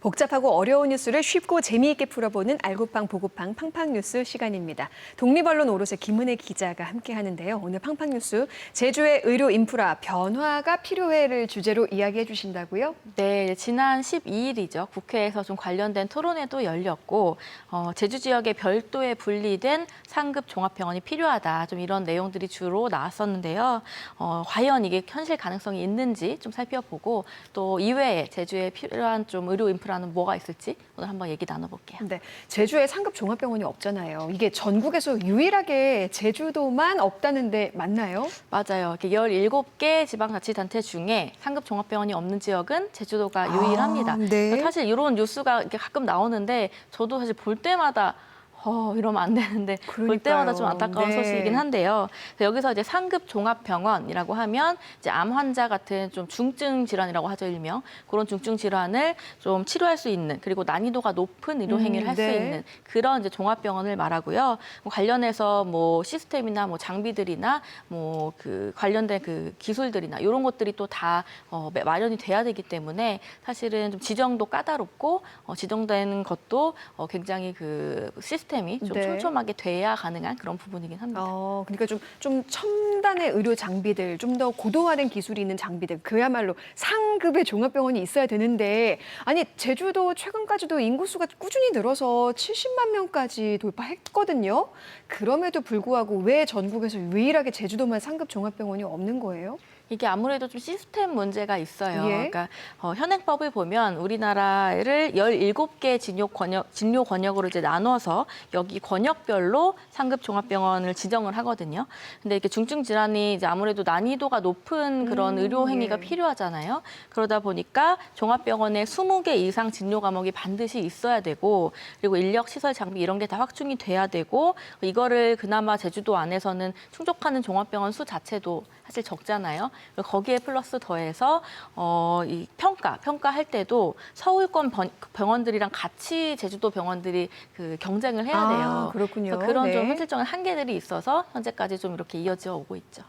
복잡하고 어려운 뉴스를 쉽고 재미있게 풀어보는 알고팡 보고팡 팡팡 뉴스 시간입니다. 독립언론 오롯의 김은혜 기자가 함께 하는데요. 오늘 팡팡 뉴스 제주의 의료 인프라 변화가 필요해를 주제로 이야기해 주신다고요? 네, 지난 12일이죠. 국회에서 좀 관련된 토론회도 열렸고 어, 제주 지역에 별도의 분리된 상급 종합병원이 필요하다. 좀 이런 내용들이 주로 나왔었는데요. 어, 과연 이게 현실 가능성이 있는지 좀 살펴보고 또 이외에 제주에 필요한 좀 의료 인프라 는 뭐가 있을지 오늘 한번 얘기 나눠볼게요. 네, 제주에 상급 종합병원이 없잖아요. 이게 전국에서 유일하게 제주도만 없다는데 맞나요? 맞아요. 이렇게 17개 지방자치단체 중에 상급 종합병원이 없는 지역은 제주도가 아, 유일합니다. 네. 사실 이런 뉴스가 이렇게 가끔 나오는데 저도 사실 볼 때마다 어, 이러면 안 되는데 볼. 때마다 좀 안타까운 네. 소식이긴 한데요. 여기서 이제 상급 종합병원이라고 하면 이제 암 환자 같은 좀 중증 질환이라고 하죠 일명 그런 중증 질환을 좀 치료할 수 있는 그리고 난이도가 높은 의료 행위를 음, 할수 네. 있는 그런 이제 종합병원을 말하고요. 뭐 관련해서 뭐 시스템이나 뭐 장비들이나 뭐 그 관련된 그 기술들이나 이런 것들이 또다 어, 마련이 돼야 되기 때문에 사실은 좀 지정도 까다롭고 어, 지정된 것도 어, 굉장히 그 시스템 이 좀 네. 촘촘하게 돼야 가능한 그런 부분이긴 합니다. 어, 그러니까 좀, 좀 첨단의 의료 장비들, 좀 더 고도화된 기술이 있는 장비들, 그야말로 상급의 종합병원이 있어야 되는데, 아니, 제주도 최근까지도 인구수가 꾸준히 늘어서 70만 명까지 돌파했거든요. 그럼에도 불구하고 왜 전국에서 유일하게 제주도만 상급 종합병원이 없는 거예요? 이게 아무래도 좀 시스템 문제가 있어요. 예. 그러니까 어, 현행법을 보면 우리나라를 17개 진료 권역, 진료 권역으로 이제 나눠서 여기 권역별로 상급 종합병원을 지정을 하거든요. 근데 이렇게 중증 질환이 이제 아무래도 난이도가 높은 그런 음, 의료 행위가 예. 필요하잖아요. 그러다 보니까 종합병원에 20개 이상 진료 과목이 반드시 있어야 되고 그리고 인력, 시설, 장비 이런 게 다 확충이 돼야 되고 이거를 그나마 제주도 안에서는 충족하는 종합병원 수 자체도 사실 적잖아요. 거기에 플러스 더해서 어, 이 평가, 평가할 때도 서울권 번- 병원들이랑 같이 제주도 병원들이 그 경쟁을 해야 돼요. 아, 그렇군요. 그래서 그런 좀 네. 현실적인 한계들이 있어서 현재까지 좀 이렇게 이어져 오고 있죠.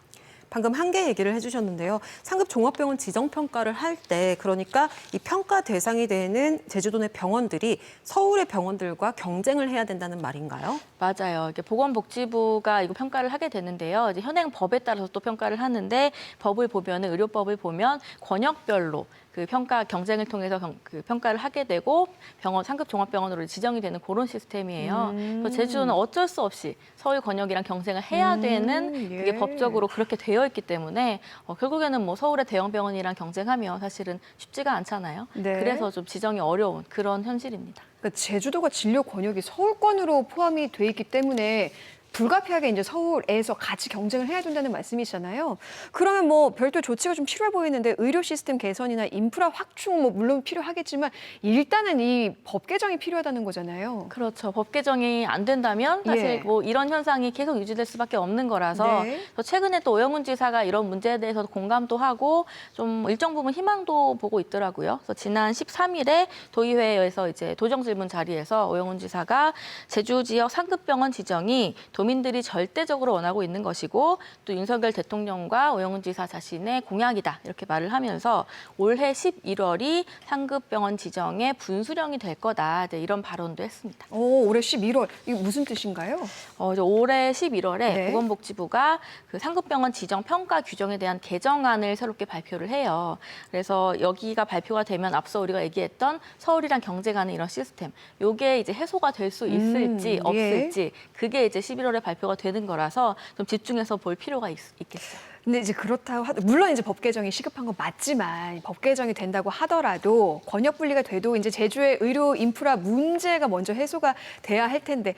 방금 한계 얘기를 해주셨는데요. 상급 종합병원 지정 평가를 할 때 그러니까 이 평가 대상이 되는 제주도 내 병원들이 서울의 병원들과 경쟁을 해야 된다는 말인가요? 맞아요. 이게 보건복지부가 이거 평가를 하게 되는데요. 이제 현행 법에 따라서 또 평가를 하는데 법을 보면 은 의료법을 보면 권역별로 그 평가 경쟁을 통해서 경- 그 평가를 하게 되고 병원 상급 종합병원으로 지정이 되는 그런 시스템이에요. 음. 그래서 제주도는 어쩔 수 없이 서울 권역이랑 경쟁을 해야 음, 되는 예. 그게 법적으로 그렇게 되어 있기 때문에 어, 결국에는 뭐 서울의 대형 병원이랑 경쟁하면 사실은 쉽지가 않잖아요. 네. 그래서 좀 지정이 어려운 그런 현실입니다. 그러니까 제주도가 진료 권역이 서울권으로 포함이 돼 있기 때문에 불가피하게 이제 서울에서 같이 경쟁을 해야 된다는 말씀이잖아요. 그러면 뭐 별도 조치가 좀 필요해 보이는데 의료 시스템 개선이나 인프라 확충 뭐 물론 필요하겠지만 일단은 이 법 개정이 필요하다는 거잖아요. 그렇죠. 법 개정이 안 된다면 사실 예. 뭐 이런 현상이 계속 유지될 수밖에 없는 거라서 네. 또 최근에 또 오영훈 지사가 이런 문제에 대해서 공감도 하고 좀 일정 부분 희망도 보고 있더라고요. 그래서 지난 13일에 도의회에서 이제 도정 질문 자리에서 오영훈 지사가 제주 지역 상급 병원 지정이 도 민들이 절대적으로 원하고 있는 것이고 또 윤석열 대통령과 오영훈 지사 자신의 공약이다 이렇게 말을 하면서 올해 11월이 상급병원 지정의 분수령이 될 거다 이제 이런 발언도 했습니다. 오, 올해 11월 이게 무슨 뜻인가요? 어, 이제 올해 11월에 네. 보건복지부가 그 상급병원 지정 평가 규정에 대한 개정안을 새롭게 발표를 해요. 그래서 여기가 발표가 되면 앞서 우리가 얘기했던 서울이랑 경쟁하는 이런 시스템, 요게 이제 해소가 될 수 있을지 음, 예. 없을지 그게 이제 11월 에 발표가 되는 거라서 좀 집중해서 볼 필요가 있, 있겠어요. 근데 이제 그렇다고 하 물론 이제 법 개정이 시급한 건 맞지만 법 개정이 된다고 하더라도 권역 분리가 돼도 이제 제주의 의료 인프라 문제가 먼저 해소가 돼야 할 텐데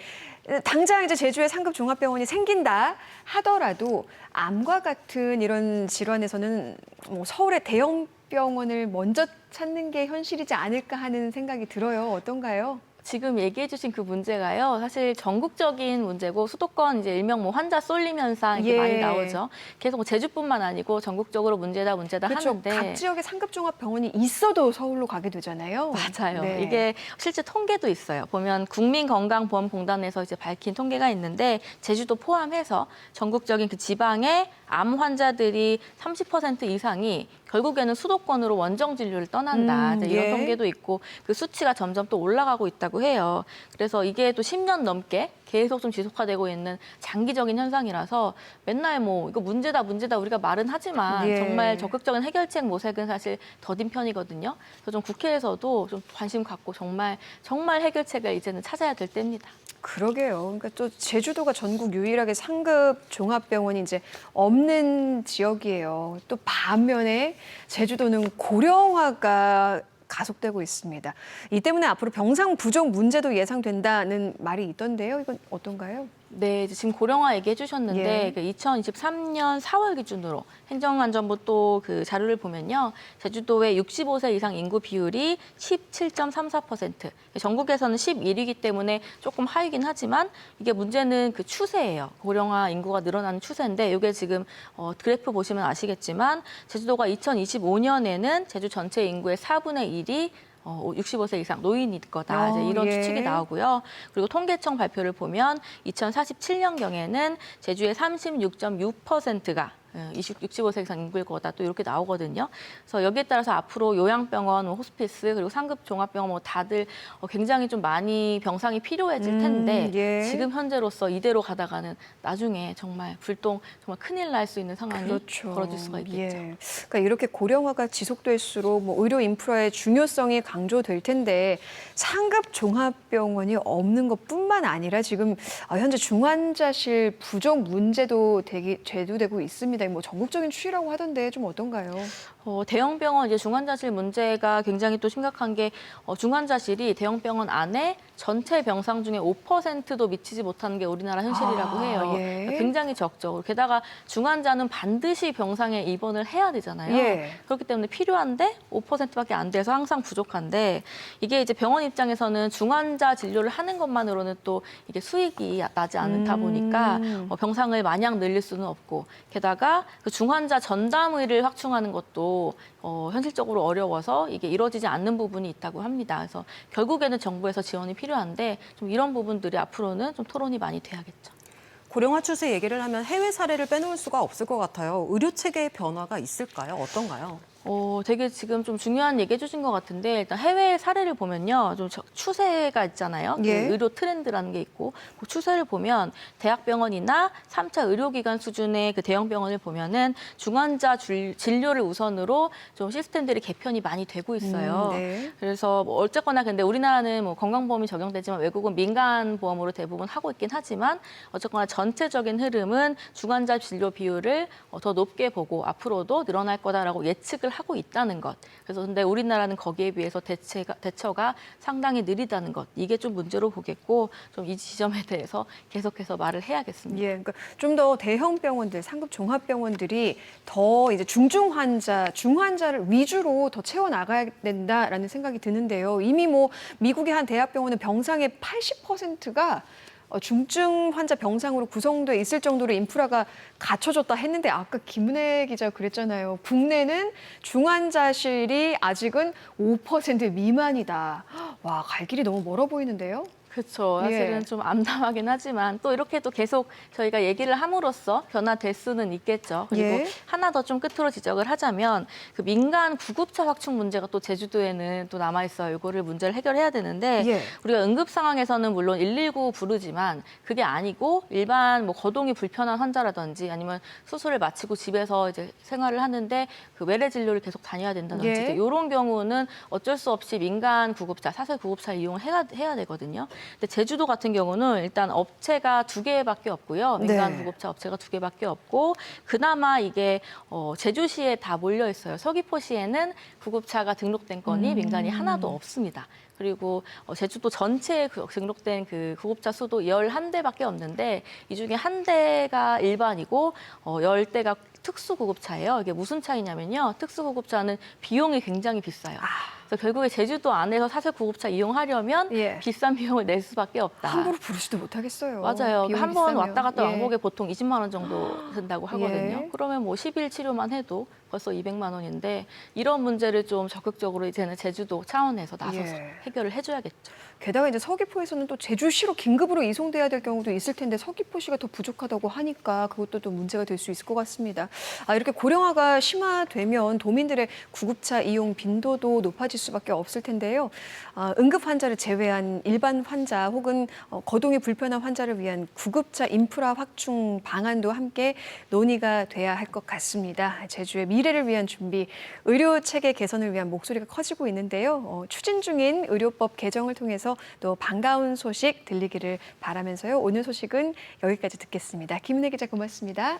당장 이제 제주에 상급 종합병원이 생긴다 하더라도 암과 같은 이런 질환에서는 뭐 서울의 대형 병원을 먼저 찾는 게 현실이지 않을까 하는 생각이 들어요. 어떤가요? 지금 얘기해 주신 그 문제가요. 사실 전국적인 문제고 수도권 이제 일명 뭐 환자 쏠림 현상 이렇게 예. 많이 나오죠. 계속 뭐 제주뿐만 아니고 전국적으로 문제다 문제다 그렇죠. 하는데 각 지역에 상급 종합 병원이 있어도 서울로 가게 되잖아요. 맞아요. 네. 이게 실제 통계도 있어요. 보면 국민건강보험공단에서 이제 밝힌 통계가 있는데 제주도 포함해서 전국적인 그 지방의 암 환자들이 30% 이상이 결국에는 수도권으로 원정 진료를 떠난다 음, 이런 예. 통계도 있고 그 수치가 점점 또 올라가고 있다고 해요. 그래서 이게 또 10년 넘게 계속 좀 지속화되고 있는 장기적인 현상이라서 맨날 뭐 이거 문제다 문제다 우리가 말은 하지만 예. 정말 적극적인 해결책 모색은 사실 더딘 편이거든요. 그래서 좀 국회에서도 좀 관심 갖고 정말 정말 해결책을 이제는 찾아야 될 때입니다. 그러게요. 그러니까 또 제주도가 전국 유일하게 상급 종합병원이 이제 없는 지역이에요. 또 반면에 제주도는 고령화가 가속되고 있습니다. 이 때문에 앞으로 병상 부족 문제도 예상된다는 말이 있던데요. 이건 어떤가요? 네, 지금 고령화 얘기해 주셨는데 예. 그 2023년 4월 기준으로 행정안전부 또 그 자료를 보면요. 제주도의 65세 이상 인구 비율이 17.34%. 전국에서는 11위이기 때문에 조금 하이긴 하지만 이게 문제는 그 추세예요. 고령화 인구가 늘어나는 추세인데 이게 지금 어, 그래프 보시면 아시겠지만 제주도가 2025년에는 제주 전체 인구의 4분의 1이 어, 65세 이상 노인일 거다. 이제 어, 이런 예. 추측이 나오고요. 그리고 통계청 발표를 보면 2047년경에는 제주의 36.6%가 20, 65세 이상 인구일 거다 또 이렇게 나오거든요. 그래서 여기에 따라서 앞으로 요양병원, 뭐 호스피스 그리고 상급 종합병원 뭐 다들 어, 굉장히 좀 많이 병상이 필요해질 텐데 음, 예. 지금 현재로서 이대로 가다가는 나중에 정말 불똥 정말 큰일 날 수 있는 상황이 벌어질 수가 있겠죠. 예. 그러니까 이렇게 고령화가 지속될수록 뭐 의료 인프라의 중요성이 강조될 텐데 상급 종합병원이 없는 것뿐만 아니라 지금 어, 현재 중환자실 부족 문제도 되기 제도되고 있습니다. 뭐 전국적인 추이라고 하던데 좀 어떤가요? 어, 대형 병원 이제 중환자실 문제가 굉장히 또 심각한 게 어, 중환자실이 대형 병원 안에 전체 병상 중에 5%도 미치지 못하는 게 우리나라 현실이라고 아, 해요. 예. 그러니까 굉장히 적죠. 게다가 중환자는 반드시 병상에 입원을 해야 되잖아요. 예. 그렇기 때문에 필요한데 5%밖에 안 돼서 항상 부족한데 이게 이제 병원 입장에서는 중환자 진료를 하는 것만으로는 또 이게 수익이 나지 않다 음. 보니까 어, 병상을 마냥 늘릴 수는 없고 게다가 그 중환자 전담의를 확충하는 것도 어, 현실적으로 어려워서 이게 이루어지지 않는 부분이 있다고 합니다. 그래서 결국에는 정부에서 지원이 필요한데 좀 이런 부분들이 앞으로는 좀 토론이 많이 돼야겠죠. 고령화 추세 얘기를 하면 해외 사례를 빼놓을 수가 없을 것 같아요. 의료 체계의 변화가 있을까요? 어떤가요? 어, 되게 지금 좀 중요한 얘기 해주신 것 같은데 일단 해외 사례를 보면요, 좀 저- 추세가 있잖아요. 그 예. 의료 트렌드라는 게 있고 그 추세를 보면 대학병원이나 삼차 의료기관 수준의 그 대형 병원을 보면은 중환자 줄- 진료를 우선으로 좀 시스템들이 개편이 많이 되고 있어요. 음, 네. 그래서 뭐 어쨌거나 근데 우리나라는 뭐 건강보험이 적용되지만 외국은 민간 보험으로 대부분 하고 있긴 하지만 어쨌거나 전체적인 흐름은 중환자 진료 비율을 어, 더 높게 보고 앞으로도 늘어날 거다라고 예측을 하고 있다는 것. 그래서 근데 우리나라는 거기에 비해서 대체가, 대처가 상당히 느리다는 것. 이게 좀 문제로 보겠고 좀 이 지점에 대해서 계속해서 말을 해야겠습니다. 예, 그러니까 좀 더 대형 병원들, 상급 종합 병원들이 더 이제 중증 환자, 중환자를 위주로 더 채워 나가야 된다라는 생각이 드는데요. 이미 뭐 미국의 한 대학병원은 병상의 80%가 어, 중증 환자 병상으로 구성돼 있을 정도로 인프라가 갖춰졌다 했는데 아까 김은혜 기자가 그랬잖아요. 국내는 중환자실이 아직은 5% 미만이다. 와, 갈 길이 너무 멀어 보이는데요. 그렇죠. 사실은 예. 좀 암담하긴 하지만 또 이렇게 또 계속 저희가 얘기를 함으로써 변화될 수는 있겠죠. 그리고 예. 하나 더 좀 끝으로 지적을 하자면 그 민간 구급차 확충 문제가 또 제주도에는 또 남아 있어요. 이거를 문제를 해결해야 되는데 예. 우리가 응급 상황에서는 물론 119 부르지만 그게 아니고 일반 뭐 거동이 불편한 환자라든지 아니면 수술을 마치고 집에서 이제 생활을 하는데 그 외래 진료를 계속 다녀야 된다든지 예. 이런 경우는 어쩔 수 없이 민간 구급차, 사설 구급차 이용을 해야, 해야 되거든요. 근데 제주도 같은 경우는 일단 업체가 두 개밖에 없고요. 민간 네. 구급차 업체가 두 개밖에 없고 그나마 이게 어, 제주시에 다 몰려 있어요. 서귀포시에는 구급차가 등록된 건이 음. 민간이 하나도 없습니다. 그리고 어, 제주도 전체에 그 등록된 그 구급차 수도 11대밖에 없는데 이 중에 한 대가 일반이고 어, 10대가 특수구급차예요. 이게 무슨 차이냐면요. 특수구급차는 비용이 굉장히 비싸요. 그래서 결국에 제주도 안에서 사설 구급차 이용하려면 예. 비싼 비용을 낼 수밖에 없다. 함부로 부르지도 못하겠어요. 맞아요. 한 번. 왔다 갔다 예. 왕복에 보통 20만 원 정도 든다고 하거든요. 예. 그러면 뭐 10일 치료만 해도 벌써 200만 원인데 이런 문제를 좀 적극적으로 이제는 제주도 차원에서 나서서 예. 해결을 해줘야겠죠. 게다가 이제 서귀포에서는 또 제주시로 긴급으로 이송돼야 될 경우도 있을 텐데 서귀포시가 더 부족하다고 하니까 그것도 또 문제가 될 수 있을 것 같습니다. 아, 이렇게 고령화가 심화되면 도민들의 구급차 이용 빈도도 높아질 수밖에 없을 텐데요. 아, 응급 환자를 제외한 일반 환자 혹은 어, 거동이 불편한 환자를 위한 구급차 인프라 확충 방안도 함께 논의가 돼야 할 것 같습니다. 제주의 미래를 위한 준비, 의료 체계 개선을 위한 목소리가 커지고 있는데요. 어, 추진 중인 의료법 개정을 통해서 또 반가운 소식 들리기를 바라면서요. 오늘 소식은 여기까지 듣겠습니다. 김은혜 기자 고맙습니다.